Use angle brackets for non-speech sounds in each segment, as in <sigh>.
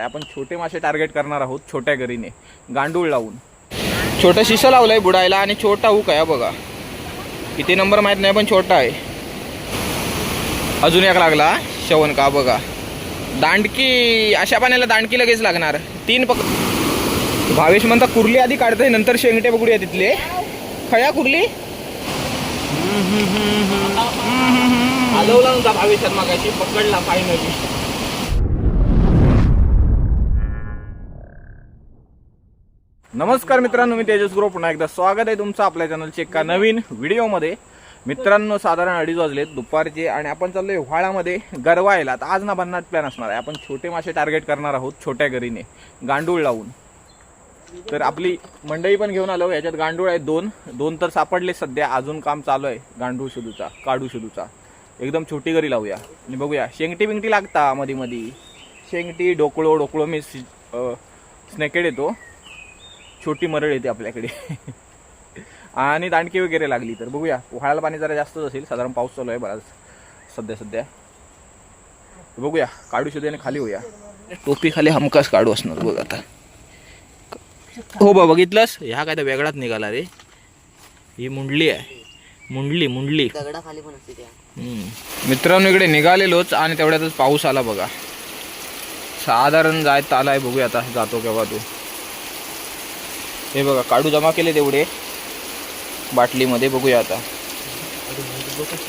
आपण छोटे मासे टार्गेट करणार आहोत छोट्या गरीने. गांडूळ लावून. छोटं शिसं लावलंय बुडायला आणि छोटा हुक आहे बघा. किती नंबर माहीत नाही पण छोटा आहे. अजून एक लागला शवन का बघा. दांडकी अशा पाण्याला दांडकी लगेच लागणार. तीन पक भावेश म्हणता कुर्ली आधी काढतोय नंतर शेंगटे बघूया तिथले. खया कुर्ली? मागाशी पकडला फायनली नमस्कार मित्रांनो मी तेजस ग्रुप. पुन्हा एकदा स्वागत आहे तुमचं आपल्या चॅनलच्या एका नवीन व्हिडिओमध्ये. मित्रांनो साधारण अडीच वाजलेत दुपारचे आणि आपण चाललोय व्हाळामध्ये गरवायला. तर आज ना भन्नाट प्लॅन असणार आहे. आपण छोटे मासे टार्गेट करणार आहोत छोट्या गरीने गांडूळ लावून. तर आपली मंडई पण घेऊन आलो. याच्यात गांडूळ आहे दोन. दोन तर सापडले सध्या. अजून काम चालू आहे गांडूळ शोधूचा काढू शोधूचा एकदम छोटी गरी लावूया. आणि बघूया शेंगटी बिंगटी लागता मधी मधी. शेंगटी डोकळो डोकळो मी स्नेकेड येतो. छोटी मरळ येते आपल्याकडे. आणि दांडकी वगैरे लागली तर बघूया. उहाळाला पाणी जरा जास्तच असेल. साधारण पाऊस चालू आहे बराच सध्या सध्या. बघूया. काढू शोधूया खाली होऊया. टोपी खाली हमखास काढू असणार बघ आता. हो बा बघितलंस? ह्या काय तर वेगळाच निघाला रे. ही मुंडली आहे. मुंडली मुंडली. मित्रांनो इकडे निघालेलोच आणि तेवढ्यातच पाऊस आला बघा. साधारण जायत आलाय. बघूया आता जातो केव्हा तू. हे बघा काढू जमा केले तेवढे बाटलीमध्ये बघूया आता.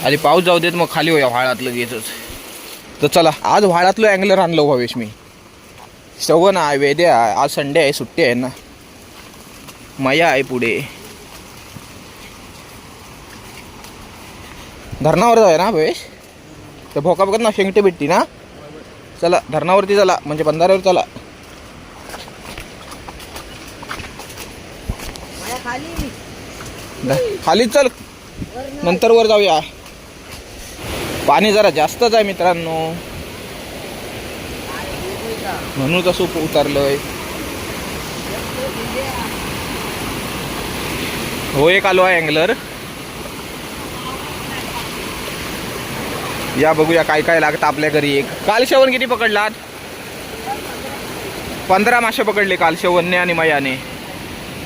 आधी पाऊस जाऊ देत मग खाली होया व्हाळातलं लगेचच तर चला आज व्हाळातलं अँगलर आणलं भावेश मी. श्रवण आहे वेद्या आहे आज संडे आहे सुट्टी आहे ना. मया आहे पुढे. धरणावर जाऊया ना भावेश? तर भोका बघत ना शेंगटे भेटती ना चला धरणावरती चला म्हणजे बंधाऱ्यावर चला. खाली. चल. नंतर वर जाऊया. पाणी जरा जास्तच आहे मित्रांनो. म्हणून कसं उतरलंय. हो एक आलो आहे अँगलर. या बघूया काय काय लागतं आपल्या घरी एक. काल शेवण किती पकडलात? पंधरा मासे पकडले काल शेवणने आणि मयाने.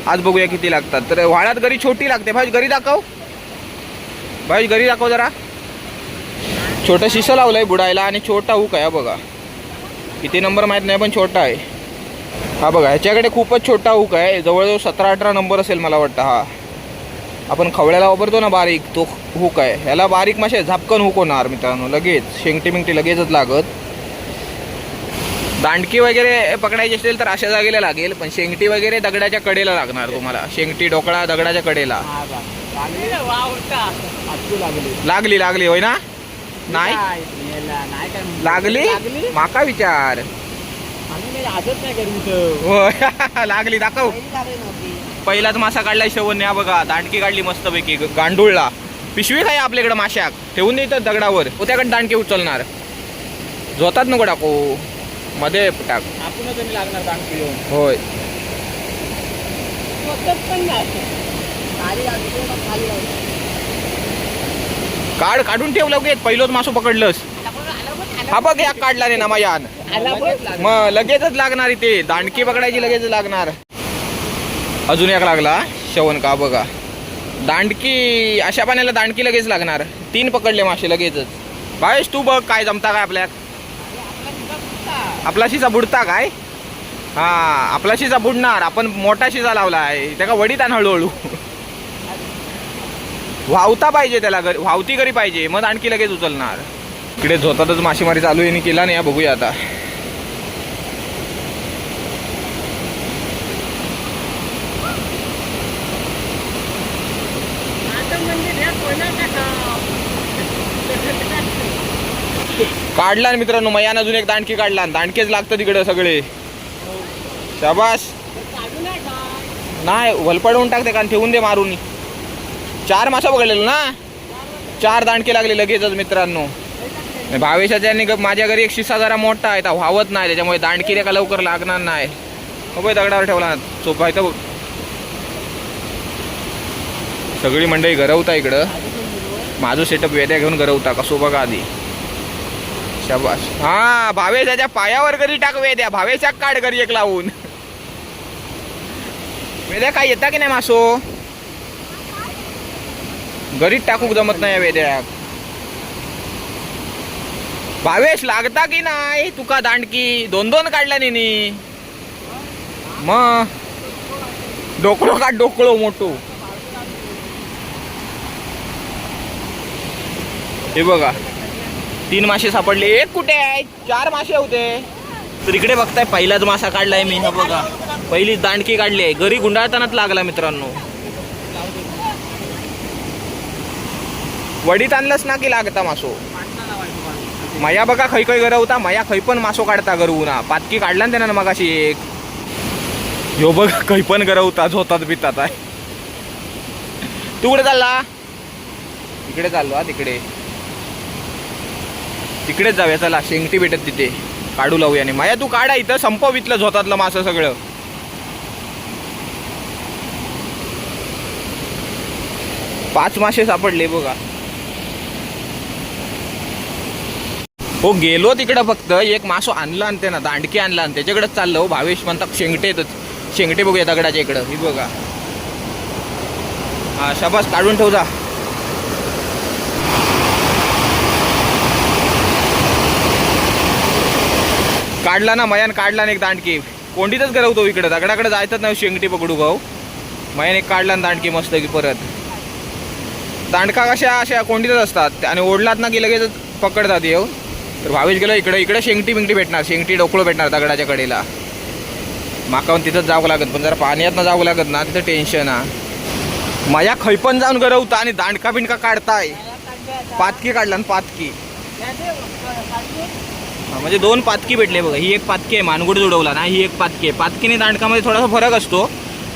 आज बघूया किती लागतात. तर वाड्यात घरी छोटी लागते. भाई घरी दाखव. भाई घरी दाखव जरा. छोटं शिसं लावलंय बुडायला आणि छोटा हुक आहे बघा. किती नंबर माहीत नाही पण छोटा आहे. हा बघा ह्याच्याकडे खूपच छोटा हुक आहे. जवळजवळ सतरा अठरा नंबर असेल मला वाटतं हा. आपण खवळ्याला वापरतो ना बारीक तो हुक आहे. ह्याला बारीक मासे झापकन हुक होणार मित्रांनो लगेच. शेंगटी बिंगटी लगेचच लागत. दांडकी वगैरे पकडायची असेल तर अशा जागेला लागेल पण शेंगटी वगैरे दगडाच्या कडेला लागणार तुम्हाला. शेंगटी ढोकळा दगडाच्या कडेला. लागली लागली होय ना? नाही? लागली? माका विचार. <laughs> लागली दाखव. पहिलाच मासा काढला शेवण या बघा. दांडकी काढली मस्तपैकी गांडूळला. पिशवी काय आपल्याकडे माशाक ठेवून देतात दगडावर. हो त्याकडे दांडके उचलणार. झोतात नको टाकू. मध्ये टाक. लागणार दांडकी होय. काढ काढून ठेव लगेच. पहिलोच मासो पकडलंस. हा बघ या काढला रे ना मायान मग लगेचच लागणार इथे. दांडकी पकडायची लगेच लागणार. अजून एक लागला शवन का बघा. दांडकी अशा पाण्याला दांडकी लगेच लागणार. तीन पकडले मासे लगेचच. भावेश तू बघ काय जमता काय आपल्यात. आपला शिजा बुडता काय? हा आपला शिजा बुडणार आपण मोठा शिजा लावला आहे त्याला वडीत आण हळूहळू. वावता पाहिजे त्याला घरी वावती घरी पाहिजे मग आणखी लगेच उचलणार. इकडे झोतातच मासेमारी चालू आहे केला नाही हा, बघूया आता. काढला ना मित्रांनो मयान अजून एक दांडकी काढला दांडकेच लागतं तिकडे सगळे. शाबास. नाही वलपडवून टाकते कारण ठेवून दे मारून. चार मासा पकडलेलं ना? चार दांडके लागले लगेचच मित्रांनो. भावेशाच्या ग- माझ्या घरी एक शिस्सा जरा मोठा आहे व्हावत नाही त्याच्यामुळे दांडकी रे का लवकर लागणार नाही. हो दगडावर ठेवला सोपा आहे तर बघ. सगळी मंडळी घरवता इकडं. माझं सेटअप वेद्या घेऊन घरवता कसो बघा आधी. शबाश. हा भावेशाच्या पायावर घरी टाक वेद्या भावेशाक काढ घरी एक लावून. वेद्या काय येता की नाही मासो? घरीच टाकूक जमत नाही या वेद्या भावेश लागता की नाही? तुका दांडकी. दोन दोन काढल्या नेनी. मग? डोकळो का डोकळो मोठो. हे बघा. तीन मासे सापडले. एक कुठे आहे? चार मासे होते. तर इकडे बघताय पहिलाच मासा काढलाय मी हा बघा. पहिलीच दांडकी काढली आहे. घरी गुंडाळतानाच लागला मित्रांनो. वडीत आणलंच ना की लागता मासो? मया बघा खै खै गरवता माया खै पण मासो काढता गरवू ना पातकी काढला ना त्यानं मगाशी एक. ह्यो बघा खै पण गरवता झोतात बितात आहे. तू कुठे चालला? इकडे चाललो हा तिकडे. तिकडेच जाऊया चला शेंगटी भेटत तिथे. काढू लावूया आणि माया तू काढा इथं संपव इथलं झोतातलं मासं सगळं. पाच मासे सापडले बघा. हो गेलो तिकडं फक्त एक मासो आणला आणते ना दांडकी आणला आणि त्याच्याकडेच चाललो. हो. भावेश म्हणतात शेंगटे येतच शेंगटे बघूया दगडाच्या इकडं ही बघा. हा शाबास काढून ठेव जा. काढला ना मयान काढला ना एक दांडकी कोंडीतच गरवतो इकडं. दगडाकडे जायचंच नाही शेंगटी पकडू भाऊ. मयान एक काढला ना दांडकी मस्त की परत. दांडका कशा अशा कोंडीतच असतात. आणि ओढलात ना की लगेच पकडतात येऊ तर भावेश गेलो इकडे. इकडे शेंगटी बिंगटी भेटणार. शेंगटी डोकळं भेटणार दगडाच्या कडेला. माकावून तिथंच जावं लागत. पण जरा पाण्यात ना जावं लागत ना तिथं टेन्शन हा माझ्या खैपण जाऊन गरवता आणि दांडका बिंडका काढताय. पातकी काढला ना पातकी? म्हणजे दोन पातकी भेटले बघा. ही एक पातकी आहे मानगुड जुडवला ना ही एक पातकी आहे. पातकी आणि दांडकामध्ये थोडासा फरक असतो.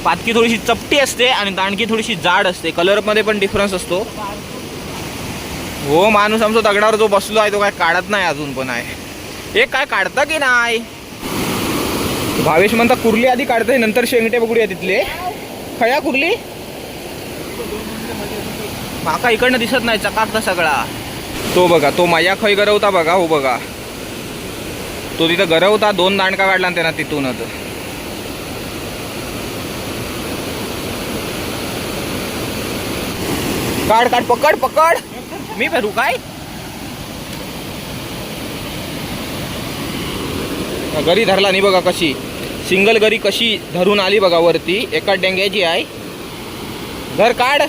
पातकी थोडीशी चपटी असते आणि दांडकी थोडीशी जाड असते. कलरमध्ये पण डिफरन्स असतो. हो माणूस आमचा दगडावर जो बसलो आहे तो काय काढत नाही अजून पण आहे. एक काय काढतं की नाही? भावेश म्हणता कुर्ली आधी काढते नंतर शेंगटे बघूया तिथले. खया कुर्ली? माका इकडनं दिसत नाही चकाकता सगळा. तो बघा तो माया खय गरवता बघा हो बघा. तो तिथं गरवता दोन दांडका काढला ना तिथून तिथूनच काढ काढ पकड पकड. मी भरू काय? गरी धरला नाही बघा कशी. सिंगल गरी कशी धरून आली बघा वरती. एका डेंग्याची आहे. घर काढ.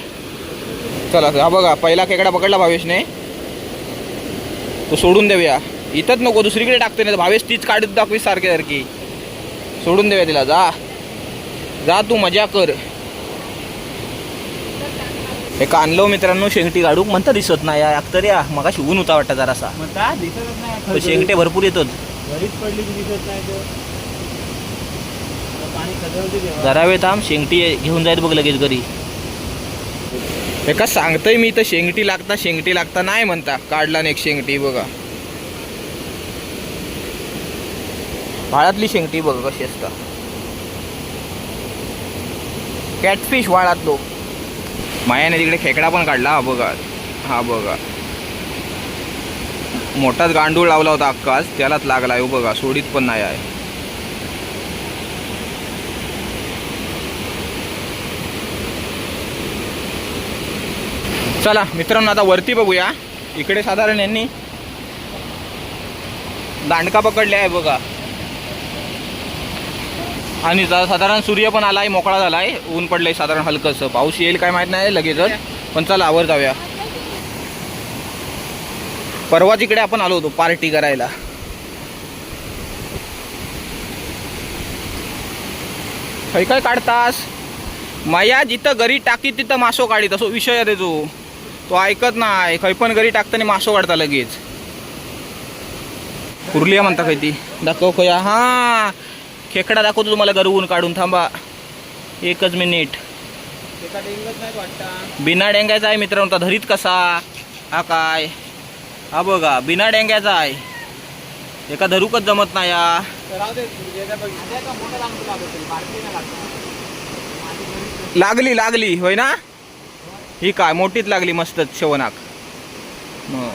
चला हा बघा पहिला खेकडा पकडला भावेशने. तो सोडून देऊया. इथंच नको दुसरीकडे टाकते नाही भावेश तीच काढत दाखवी सारखी सारखी. सोडून देऊया तिला जा. जा तू मजा कर. एक आणलो मित्रांनो शेंगटी काढू म्हणता दिसत नाही या तरी या. मगा शिवून होता वाटतं जरासा. नाही शेंगटे भरपूर येतात. नाही तेव्हा. जरा वेळ थांब शेंगटी घेऊन जायत बघ लगेच घरी. एका सांगतोय मी तर शेंगटी लागता शेंगटी लागता नाही म्हणता. काढला ना एक शेंगटी बघा. वाळातली शेंगटी बघा कशी असता कॅटफिश वाळातलो मायाने तिकडे खेकडा पण काढला हा बघा. हा बघा. मोठाच गांडूळ लावला होता अक्काच त्यालाच लागला हो बघा सोडीत पण नाही आहे. चला मित्रांनो आता वरती बघूया. इकडे साधारण यांनी दांडका पकडल्या आहे बघा. आणि साधारण सूर्य पण आलाय मोकळा झालाय. ऊन पडलंय साधारण हलकंसं. पाऊस येईल काय माहीत नाही लगेचच पण चला आवर जाऊया. परवा तिकडे आपण आलो होतो पार्टी करायला. खै काय काढतास? माया जिथं घरी टाकी तिथं मासो काढीत. असो विषय आहे तो तो ऐकत नाही. खै पण घरी टाकताना मासो काढता लगेच. कुर्लिया म्हणता खै ती. दाखव खया. हा. खेकडा दाखवतो तुम्हाला गरवून काढून थांबा. एकच मिनिट. बिना डेंग्याचा आहे मित्रांनो धरीत कसा? हा काय? हा बघा बिना डेंग्याचा आहे. एका धरूकच जमत नाही या लागली लागली होय ना? ही काय मोठीच लागली मस्तच शेवनाक. हो.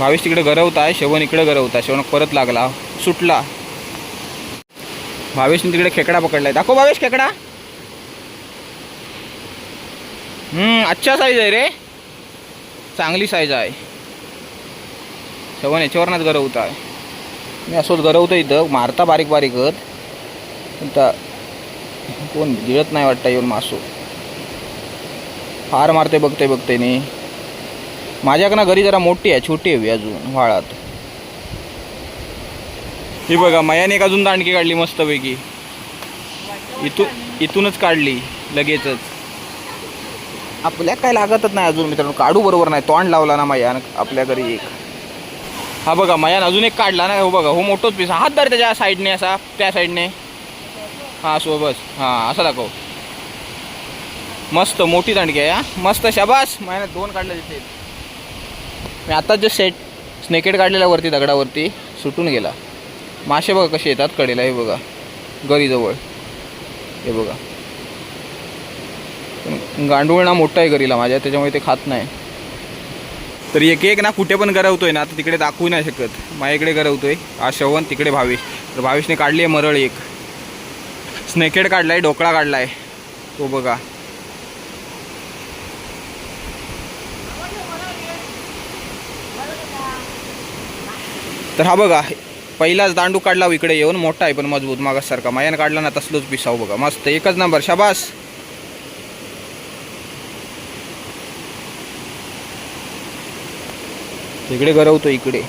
भावेश तिकडे गरवत आहे शेवण इकडे गरवत आहे शेवण परत लागला सुटला. भावेशने तिकडे खेकडा पकडलाय. दाखव भावेश खेकडा. हम्म अच्छा साईज आहे रे. चांगली साईज आहे. शेवण याच्यावरनच गरवत आहे मी असंच गरवतो इथं. मारता बारीक बारीकच आता कोण गिळत नाही वाटतं येऊन मासू. फार मारते बघते बघते नाही माझ्याकडनं घरी जरा मोठी आहे छोटी आहे अजून वाळात. ही बघा मयाने एक अजून दांडकी काढली मस्तपैकी. इथून इथूनच काढली लगेचच. आपल्या काय लागतच नाही अजून मित्रांनो काढू बरोबर नाही तोंड लावला ना मयान आपल्या घरी एक. हा बघा मयान अजून एक काढला ना हो बघा हो मोठोच पीस हात धर त्याच्या साईडने असा त्या साईडने. हा सोबत हां असं दाखव. मस्त मोठी दांडकी आहे हा. मस्त शाबास. मयाने दोन काढले तिथे. मी आता जे सेट स्नेकेड काढलेला वरती दगडावरती सुटून गेला. मासे बघा कसे येतात कडेला हे बघा. गरीजवळ. हे बघा. गांडूळ ना मोठा आहे गरीला माझ्या त्याच्यामुळे ते खात नाही. तर एक एक ना कुठे पण गरवतोय ना आता तिकडे दाखवू नाही शकत. माझ्याकडे गरवतोय. हा शवण तिकडे भावेश. तर भावेशने काढली आहे मरळ एक. स्नेकेड काढलाय ढोकळा काढलाय. तो बघा. तर हा बघा पहिलाच दांडू काढला हो इकडे येऊन मोठा आहे पण मजबूत मागासारखा मायानं काढला ना तसलोच पिसाव बघा. मस्त एकच नंबर शाबास! इकडे गरवतो इकडे.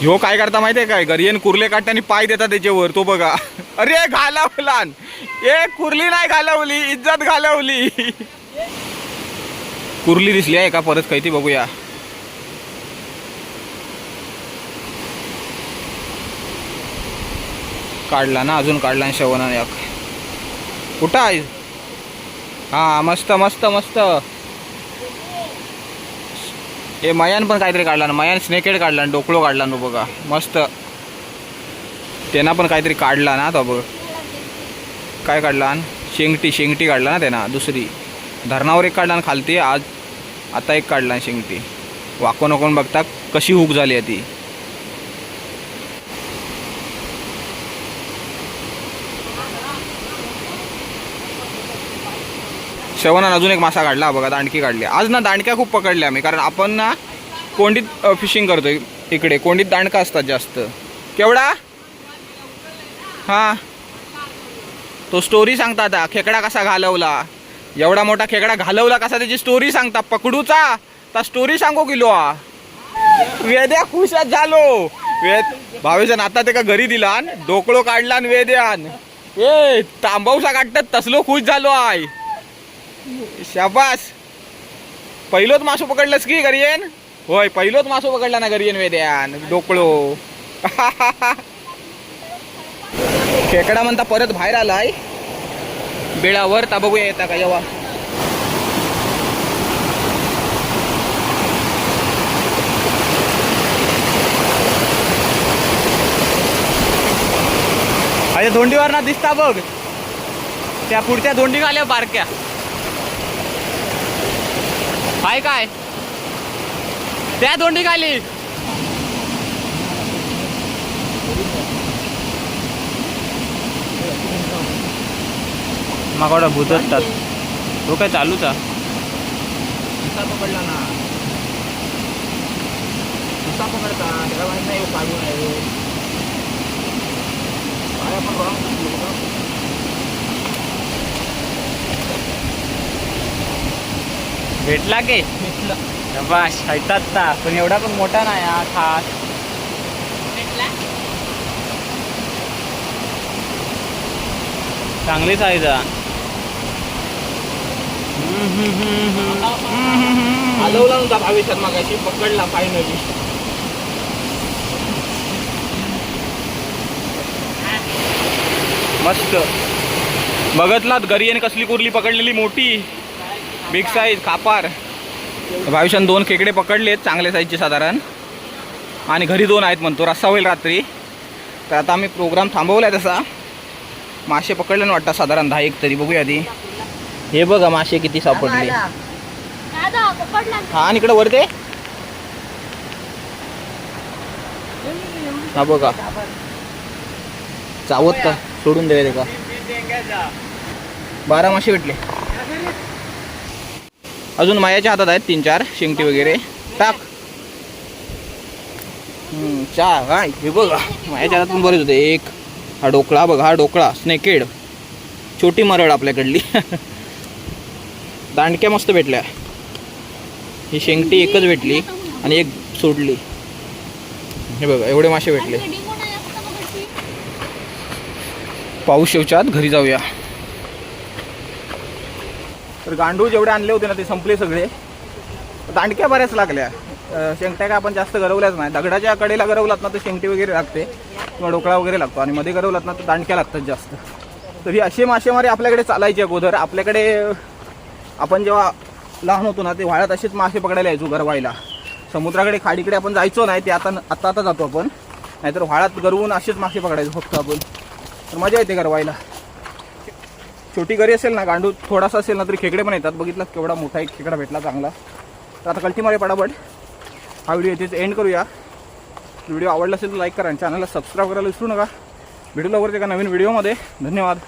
ह्यो काय करता माहितीये काय? गरियन कुर्ले काढताना पाय देता त्याच्यावर तो बघा. अरे घालवलान! ए कुर्ली नाही घालवली इज्जत घालवली. कुर्ली दिसली आहे का? परत काही ती बघूया. काढला ना अजून काढला ना शेवणाने एक कुठं आहे? हां मस्त मस्त मस्त. हे मयान पण काहीतरी काढला ना मयान स्नेकेड काढला ना डोकळो काढला ना बघा. मस्त. त्यांना पण काहीतरी काढला ना तो बघ. काय काढला? शेंगटी शेंगटी काढला ना त्यांना दुसरी. धरणावर एक काढला ना खालती आज आता एक काढला शेंगटी. वाकून वाकून बघता? कशी हुक झाली आहे ती. शेवणानं अजून एक मासा काढला बघा दांडकी काढली. आज ना दांडक्या खूप पकडल्या आम्ही कारण आपण ना कोंडीत फिशिंग करतो इकडे. कोंडीत दांडका असतात जास्त. केवढा? हां. तो स्टोरी सांगता आता. खेकडा कसा घालवला? एवढा मोठा खेकडा घालवला कसा? त्याची स्टोरी सांगता. पकडूचा. ता स्टोरी सांगू किलो हा वेद्या खुशात झालो. वेद भावेशन आता ते का घरी दिला डोकळो काढला वेद्यान. ए तांबवसा काढतात तसलो खुश झालो आय. शाबास. पहिलोच मासू पकडलंस की गरियन? होय पहिलोच मासू पकडला ना गरियन वेद्यान. डोकळो. <laughs> खेकडा म्हणता परत बाहेर आलाय. बेळावर ता बघूया येता का? जेव्हा अरे धोंडीवर ना दिसता बघ. त्या पुढच्या धोंडी आल्या बारक्या. आहे काय? त्या दोंडी खाली. मागवडा भूत असतात. तो काय चालूच? आहे पकडला ना. दुसरा पकडता. त्याला माहीत नाही काढून आहे काय आपण wrong सांगितलं बघा. भेटला के? बाश हैतात ना पण एवढा पण मोठा नाही हा खास. चांगली साईज आहे हलवला नव्हता भावी शर्मा काशी पकडला फायनली मस्त. बघतलात घरी कसली कुर्ली पकडलेली मोठी? बिग साईज खापार भाविशान दोन खेकडे पकडलेत चांगल्या साईजचे साधारण. आणि घरी दोन आहेत म्हणतो रस्सा होईल रात्री. तर आता आम्ही प्रोग्राम थांबवला आहे तसा. मासे पकडले ना वाटतं साधारण दहा एक तरी. बघूया आधी. हे बघा मासे किती सापडले. हा आणि इकडे वरते. हा बघा. चावत का सोडून द्यायला का बारा मासे भेटले. अजून मायाच्या हातात आहेत तीन चार शेंगटी वगैरे. टाक. चार काय हे बघा. मायाच्या हातात पण बरेच होते. एक हा डोकळा बघा हा डोकळा स्नेकेड. छोटी मरळ आपल्याकडली. दांडक्या मस्त भेटल्या. ही शेंगटी एकच भेटली आणि एक सोडली. हे बघा एवढे मासे भेटले. पाऊस शेवच्यात घरी जाऊया. तर गांडूळ जेवढे आणले होते ना ते संपले सगळे. दांडक्या बऱ्याच लागल्या. शेंगट्या काय आपण जास्त गरवल्याच नाही. दगडाच्या कडेला गरवलात ना तर शेंगटी वगैरे लागते. किंवा ढोकळा वगैरे लागतो. आणि मध्ये गरवलात ना तर दांडक्या लागतात जास्त. तर ही असे मासेमारी आपल्याकडे चालायची अगोदर. आपल्याकडे आपण जेव्हा लहान होतो ना ते वाळ्यात असेच मासे पकडायला यायचो गरवायला. समुद्राकडे खाडीकडे आपण जायचो नाही ते आता आता आता जातो आपण. नाहीतर व्हाळात गरवून असेच मासे पकडायचो फक्त आपण. तर मजा येते गरवायला. छोटी गरी असेल ना गांडू थोडासा असेल ना तरी खेकडे पण येतात. बघितलं केवढा मोठा एक खेकडा भेटला चांगला. तर आता कल्टी मारे पटापट हा व्हिडिओ इथेच एंड करूया. व्हिडिओ आवडला असेल तर लाईक करा आणि चॅनलला सबस्क्राईब करायला विसरू नका. व्हिडिओ लवकरच एका नवीन व्हिडिओमध्ये धन्यवाद.